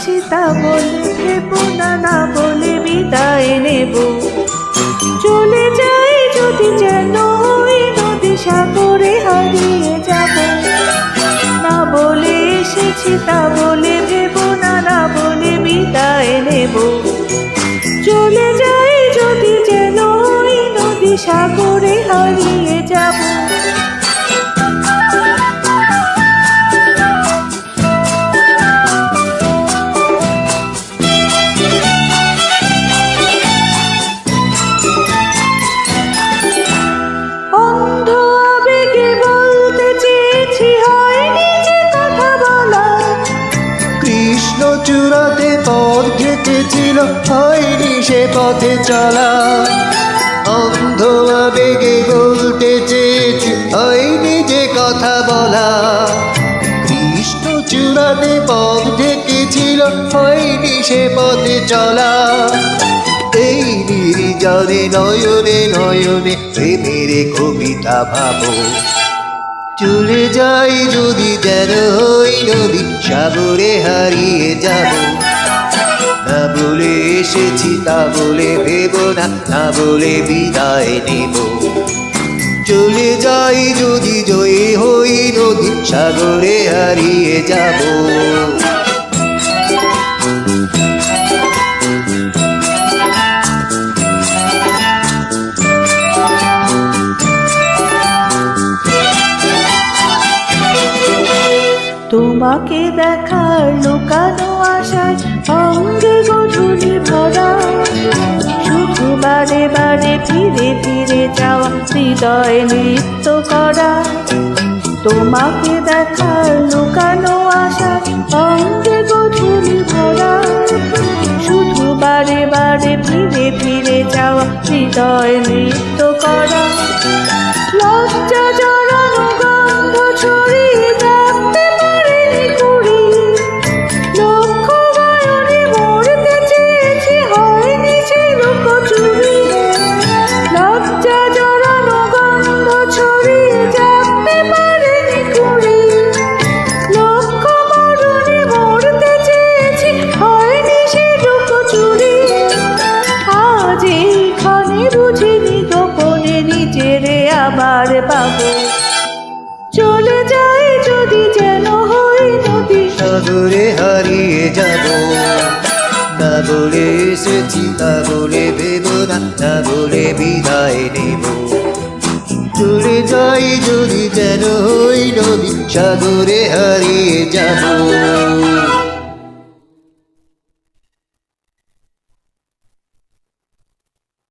এসেছি তা বলে ভেব না বলে বিদায় নেব। চলে যাই যদি যেন ওই নদী সাগরে হারিয়ে যাব। না বলে এসেছি, তা বলে ভেব না না বলে বিদায় নেব। চলে যাই যদি যেন ওই নদী সাগরে হারিয়ে চেয়েছি হয়নি যে কথা বলা। কৃষ্ণ চূড়াতে পথ ঘেটেছিল হয়নি সে পথে চলা। অন্ধ আবেগে বলতে চেয়েছি, হয়নি যে কথা বলা। কৃষ্ণ চূড়াতে পথ ঢেকেছিল, হয়নি সে পথে চলা। এই নির্জনে নয়নে নয়নে প্রেমের কবিতা ভাবো। চলে যাই যদি যেন হই নদী সাগরে হারিয়ে যাব। না বলে এসেছি, তা বলে ভেব না না বলে বিদায় নেব। চলে যাই যদি জয়ী হই নদী সাগরে হারিয়ে যাব। তোমাকে দেখার লুকানো আশায় অঙ্গে গধুলি ভরা। শুধু বারে বারে ফিরে ফিরে যাওয়া হৃদয় নৃত্য করা। তোমাকে দেখার লুকানো আশায় অঙ্গে গধুলি ভরা। শুধু বারে বারে ফিরে ফিরে যাওয়া হৃদয় নৃত্য সাগরে হারিয়ে যাব। না বলে এসেছি, না বলে ভেব না না বলে বিদায় নেব। চলে যাই যদি যেন ওই নদী সাগরে হারিয়ে যাব।